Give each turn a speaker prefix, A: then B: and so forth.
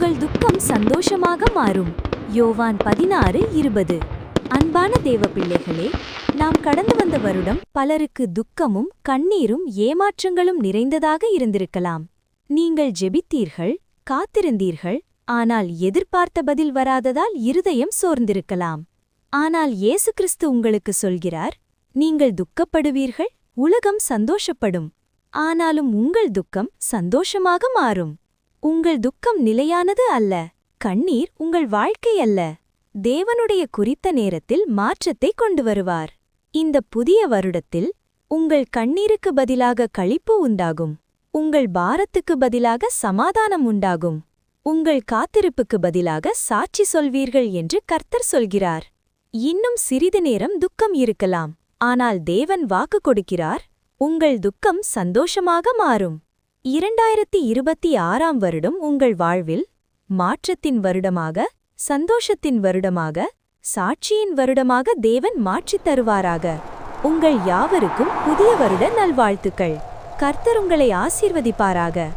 A: உங்கள் துக்கம் சந்தோஷமாக மாறும். யோவான் பதினாறு இருபது. அன்பான தேவ பிள்ளைகளே நாம் கடந்து வந்த வருடம் பலருக்கு துக்கமும் கண்ணீரும் ஏமாற்றங்களும் நிறைந்ததாக இருந்திருக்கலாம். நீங்கள் ஜெபித்தீர்கள் காத்திருந்தீர்கள் ஆனால் எதிர்பார்த்த பதில் வராததால் இருதயம் சோர்ந்திருக்கலாம். ஆனால் இயேசு கிறிஸ்து உங்களுக்கு சொல்கிறார் நீங்கள் துக்கப்படுவீர்கள் உலகம் சந்தோஷப்படும். ஆனாலும் உங்கள் துக்கம் சந்தோஷமாக மாறும். உங்கள் துக்கம் நிலையானது அல்ல. கண்ணீர் உங்கள் வாழ்க்கை அல்ல. தேவனுடைய குறித்த நேரத்தில் மாற்றத்தை கொண்டு வருவார் இந்த புதிய வருடத்தில் உங்கள் கண்ணீருக்கு பதிலாக களிப்பு உண்டாகும். உங்கள் பாரத்துக்கு பதிலாக சமாதானம் உண்டாகும். உங்கள் காத்திருப்புக்கு பதிலாக சாட்சி சொல்வீர்கள் என்று கர்த்தர் சொல்கிறார். இன்னும் சிறிது நேரம் துக்கம் இருக்கலாம். ஆனால் தேவன் வாக்கு கொடுக்கிறார். உங்கள் துக்கம் சந்தோஷமாக மாறும். இரண்டாயிரத்தி இருபத்தி ஆறாம் வருடம் உங்கள் வாழ்வில் மாற்றத்தின் வருடமாக சந்தோஷத்தின் வருடமாக சாட்சியின் வருடமாக தேவன் மாற்றித் தருவாராக. உங்கள் யாவருக்கும் புதிய வருட நல்வாழ்த்துக்கள். கர்த்தர் உங்களை ஆசீர்வதிப்பாராக.